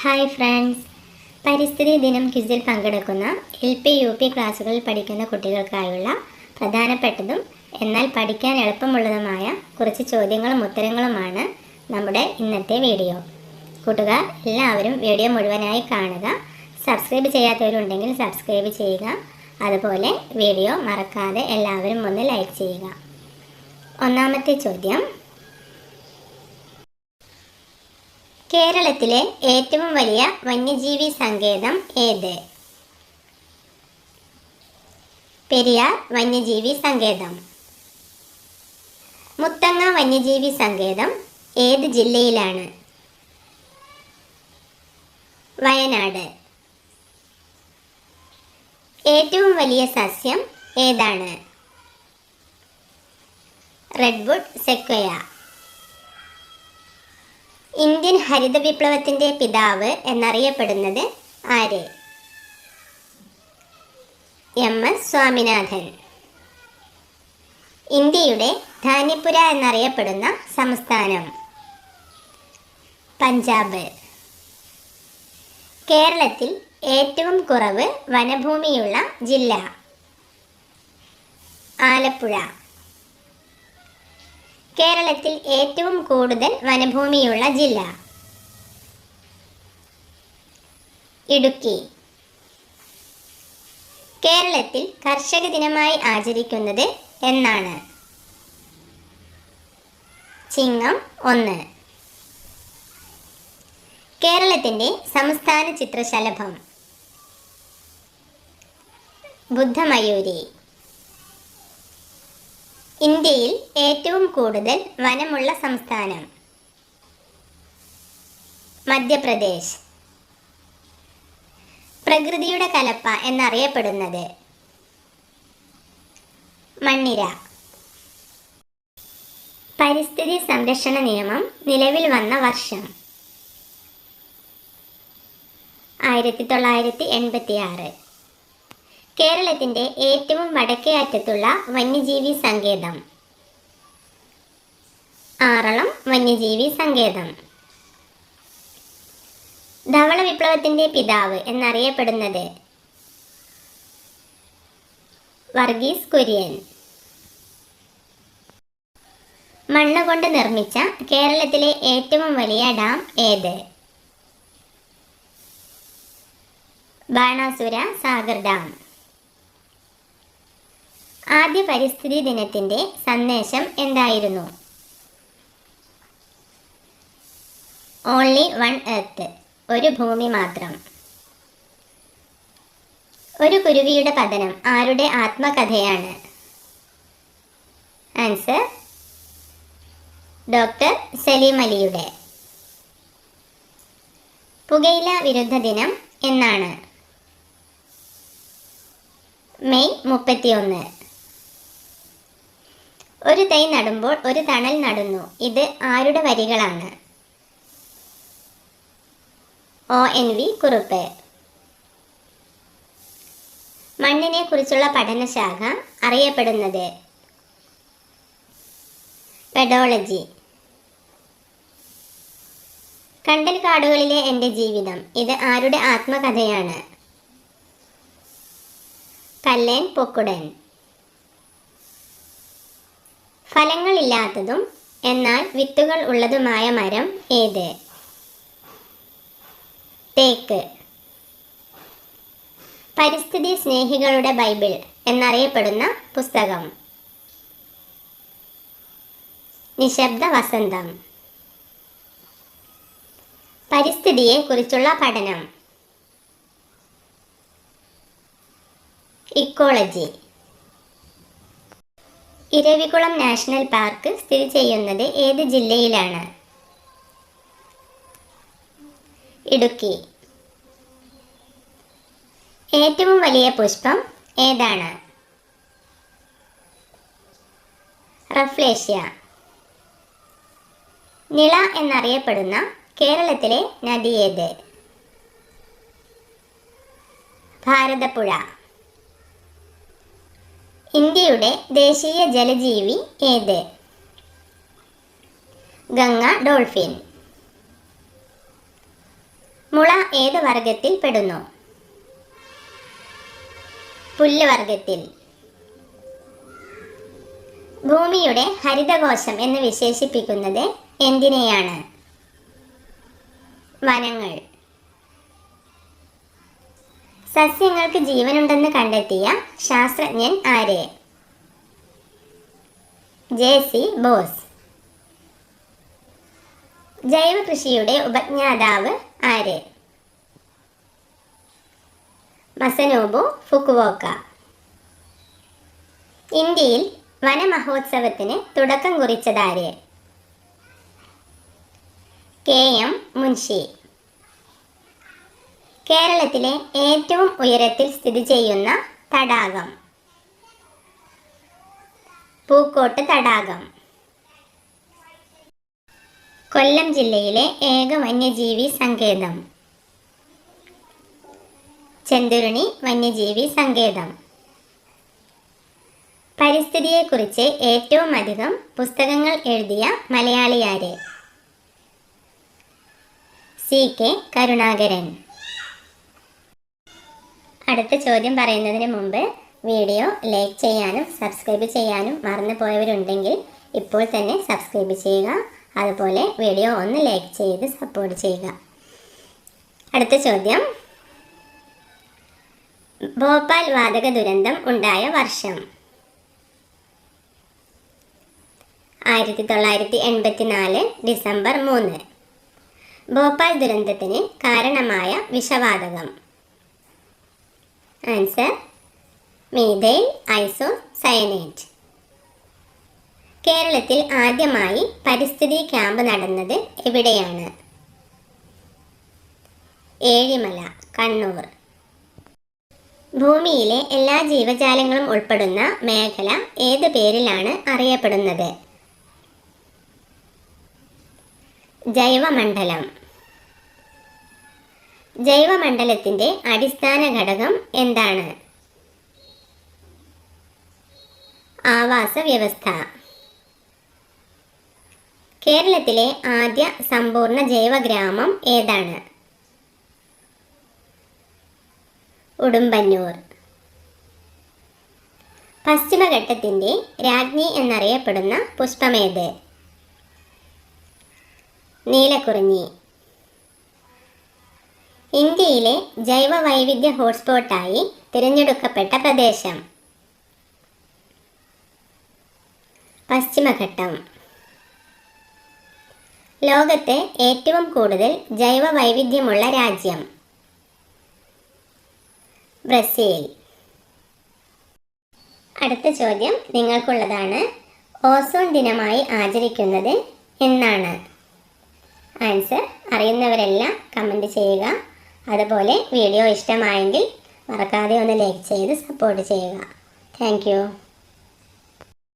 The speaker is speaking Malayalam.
ഹായ് ഫ്രണ്ട്സ് പരിസ്ഥിതി ദിനം ക്വിസിൽ പങ്കെടുക്കുന്ന എൽ പി യു പി ക്ലാസ്സുകളിൽ പഠിക്കുന്ന കുട്ടികൾക്കായുള്ള പ്രധാനപ്പെട്ടതും എന്നാൽ പഠിക്കാൻ എളുപ്പമുള്ളതുമായ കുറച്ച് ചോദ്യങ്ങളും ഉത്തരങ്ങളുമാണ് നമ്മുടെ ഇന്നത്തെ വീഡിയോ കൂട്ടുകാർ എല്ലാവരും വീഡിയോ മുഴുവനായി കാണുക. സബ്സ്ക്രൈബ് ചെയ്യാത്തവരുണ്ടെങ്കിൽ സബ്സ്ക്രൈബ് ചെയ്യുക. അതുപോലെ വീഡിയോ മറക്കാതെ എല്ലാവരും ഒന്ന് ലൈക്ക് ചെയ്യുക. ഒന്നാമത്തെ ചോദ്യം കേരളത്തിലെ ഏറ്റവും വലിയ വന്യജീവി സങ്കേതം ഏത്? പെരിയാർ വന്യജീവി സങ്കേതം. മുത്തങ്ങ വന്യജീവി സങ്കേതം ഏത് ജില്ലയിലാണ്? വയനാട്. ഏറ്റവും വലിയ സസ്യം ഏതാണ്? റെഡ്വുഡ് സെക്വയ ഇന്ത്യൻ ഹരിത വിപ്ലവത്തിന്റെ പിതാവ് എന്നറിയപ്പെടുന്നത് ആര്? എം. എസ്. സ്വാമിനാഥൻ. ഇന്ത്യയുടെ ധാന്യപുര എന്നറിയപ്പെടുന്ന സംസ്ഥാനം. പഞ്ചാബ്. കേരളത്തിൽ ഏറ്റവും കുറവ് വനഭൂമിയുള്ള ജില്ല. ആലപ്പുഴ. കേരളത്തിൽ ഏറ്റവും കൂടുതൽ വനഭൂമിയുള്ള ജില്ല? ഇടുക്കി. കേരളത്തിൽ കർഷക ദിനമായി ആചരിക്കുന്നത് എന്നാണ്. ചിങ്ങം ഒന്ന്. കേരളത്തിന്റെ സംസ്ഥാന ചിത്രശലഭം. ബുദ്ധമയൂരി. ഇന്ത്യയിൽ ഏറ്റവും കൂടുതൽ വനമുള്ള സംസ്ഥാനം? മധ്യപ്രദേശ്. പ്രകൃതിയുടെ കലപ്പ എന്നറിയപ്പെടുന്നത് മണ്ണിര. പരിസ്ഥിതി സംരക്ഷണ നിയമം നിലവിൽ വന്ന വർഷം. ആയിരത്തി തൊള്ളായിരത്തി എൺപത്തി ആറ് കേരളത്തിന്റെ ഏറ്റവും വടക്കേ അറ്റത്തുള്ള വന്യജീവി സങ്കേതം. ആറളം വന്യജീവി സങ്കേതം. ധവള വിപ്ലവത്തിന്റെ പിതാവ് എന്നറിയപ്പെടുന്നത് വർഗീസ് കുര്യൻ. മണ്ണ് കൊണ്ട് നിർമ്മിച്ച കേരളത്തിലെ ഏറ്റവും വലിയ ഡാം ഏത്? ബാണാസുര സാഗർ ഡാം. ആദ്യ പരിസ്ഥിതി ദിനത്തിന്റെ സന്ദേശം എന്തായിരുന്നു? ഓൺലി വൺ എർത്ത് ഒരു ഭൂമി മാത്രം. ഒരു കുരുവിയുടെ പതനം ആരുടെ ആത്മകഥയാണ്? ആൻസർ ഡോക്ടർ സലീം അലിയുടെ പുകയില വിരുദ്ധ ദിനം എന്നാണ്. മെയ് മുപ്പത്തിയൊന്ന്. ഒരു തൈ നടുമ്പോൾ ഒരു തണൽ നടുന്നു. ഇത് ആരുടെ വരികളാണ്? O N V Kurup. മണ്ണിനെ കുറിച്ചുള്ള പഠനശാഖ അറിയപ്പെടുന്നത് പെഡോളജി. കണ്ടൽ കാടുകളിലെ എന്റെ ജീവിതം. ഇത് ആരുടെ ആത്മകഥയാണ്? കല്ലേൻ പൊക്കുടൻ. ഫലങ്ങളില്ലാത്തതും എന്നാൽ വിത്തുകൾ ഉള്ളതുമായ മരം ഏത്? തേക്ക്. പരിസ്ഥിതി സ്നേഹികളുടെ ബൈബിൾ എന്നറിയപ്പെടുന്ന പുസ്തകം. നിശബ്ദ വസന്തം. പരിസ്ഥിതിയെ കുറിച്ചുള്ള പഠനം. ഇക്കോളജി. ഇരവികുളം നാഷണൽ പാർക്ക് സ്ഥിതി ചെയ്യുന്നത് ഏത് ജില്ലയിലാണ്? ഇടുക്കി. ഏറ്റവും വലിയ പുഷ്പം ഏതാണ്? റഫ്ലേഷ്യ. നിള എന്നറിയപ്പെടുന്ന കേരളത്തിലെ നദി ഏത്? ഭാരതപ്പുഴ. ഇന്ത്യയുടെ ദേശീയ ജലജീവി ഏത്? ഗംഗ ഡോൾഫിൻ. മുള ഏത് വർഗത്തിൽ പെടുന്നു? പുല്ല് വർഗത്തിൽ ഭൂമിയുടെ ഹരിതകോശം എന്ന് വിശേഷിപ്പിക്കുന്നത് എന്തിനെയാണ്? വനങ്ങൾ. സസ്യങ്ങൾക്ക് ജീവനുണ്ടെന്ന് കണ്ടെത്തിയ ശാസ്ത്രജ്ഞൻ ആര്? J C Bose. ജൈവ കൃഷിയുടെ ഉപജ്ഞാതാവ് ആര്? Masanobu Fukuoka. ഇന്ത്യയിൽ വനമഹോത്സവത്തിന് തുടക്കം കുറിച്ചതാര്? K M Munshi. കേരളത്തിലെ ഏറ്റവും ഉയരത്തിൽ സ്ഥിതി ചെയ്യുന്ന തടാകം. പൂക്കോട്ട് തടാകം. കൊല്ലം ജില്ലയിലെ ഏക വന്യജീവി സങ്കേതം. ചെന്തുരുണി വന്യജീവി സങ്കേതം. പരിസ്ഥിതിയെക്കുറിച്ച് ഏറ്റവും അധികം പുസ്തകങ്ങൾ എഴുതിയ മലയാളിയാരെ? C K Karunakaran. അടുത്ത ചോദ്യം പറയുന്നതിന് മുമ്പ് വീഡിയോ ലൈക്ക് ചെയ്യാനും സബ്സ്ക്രൈബ് ചെയ്യാനും മറന്നു പോയവരുണ്ടെങ്കിൽ ഇപ്പോൾ തന്നെ സബ്സ്ക്രൈബ് ചെയ്യുക. അതുപോലെ വീഡിയോ ഒന്ന് ലൈക്ക് ചെയ്ത് സപ്പോർട്ട് ചെയ്യുക. അടുത്ത ചോദ്യം. ഭോപ്പാൽ വാതക ദുരന്തം ഉണ്ടായ വർഷം. ആയിരത്തി തൊള്ളായിരത്തി എൺപത്തി നാല് ഡിസംബർ മൂന്ന്. ഭോപ്പാൽ ദുരന്തത്തിന് കാരണമായ വിഷവാതകം. ആൻസർ മീഥൈൽ ഐസോ സയനേറ്റ് കേരളത്തിൽ ആദ്യമായി പരിസ്ഥിതി ക്യാമ്പ് നടന്നത് എവിടെയാണ്? ഏഴിമല കണ്ണൂർ. ഭൂമിയിലെ എല്ലാ ജീവജാലങ്ങളും ഉൾപ്പെടുന്ന മേഖല ഏത് പേരിലാണ് അറിയപ്പെടുന്നത്? ജൈവമണ്ഡലം. ജൈവമണ്ഡലത്തിന്റെ അടിസ്ഥാന ഘടകം എന്താണ്? ആവാസ വ്യവസ്ഥ. കേരളത്തിലെ ആദ്യ സമ്പൂർണ ജൈവഗ്രാമം ഏതാണ്? ഉടുമ്പന്നൂർ. പശ്ചിമഘട്ടത്തിന്റെ രാജ്ഞി എന്നറിയപ്പെടുന്ന പുഷ്പമേത്. നീലക്കുറിഞ്ഞി. ഇന്ത്യയിലെ ജൈവ വൈവിധ്യ ഹോട്ട്സ്പോട്ടായി തിരഞ്ഞെടുക്കപ്പെട്ട പ്രദേശം. പശ്ചിമഘട്ടം. ലോകത്തെ ഏറ്റവും കൂടുതൽ ജൈവ വൈവിധ്യമുള്ള രാജ്യം. ബ്രസീൽ. അടുത്ത ചോദ്യം നിങ്ങൾക്കുള്ളതാണ്. ഓസോൺ ദിനമായി ആചരിക്കുന്നത് എന്നാണ്. ആൻസർ അറിയുന്നവരെല്ലാം കമന്റ് ചെയ്യുക. അതുപോലെ വീഡിയോ ഇഷ്ടമായെങ്കിൽ മറക്കാതെ ഒന്ന് ലൈക്ക് ചെയ്ത് സപ്പോർട്ട് ചെയ്യുക. താങ്ക്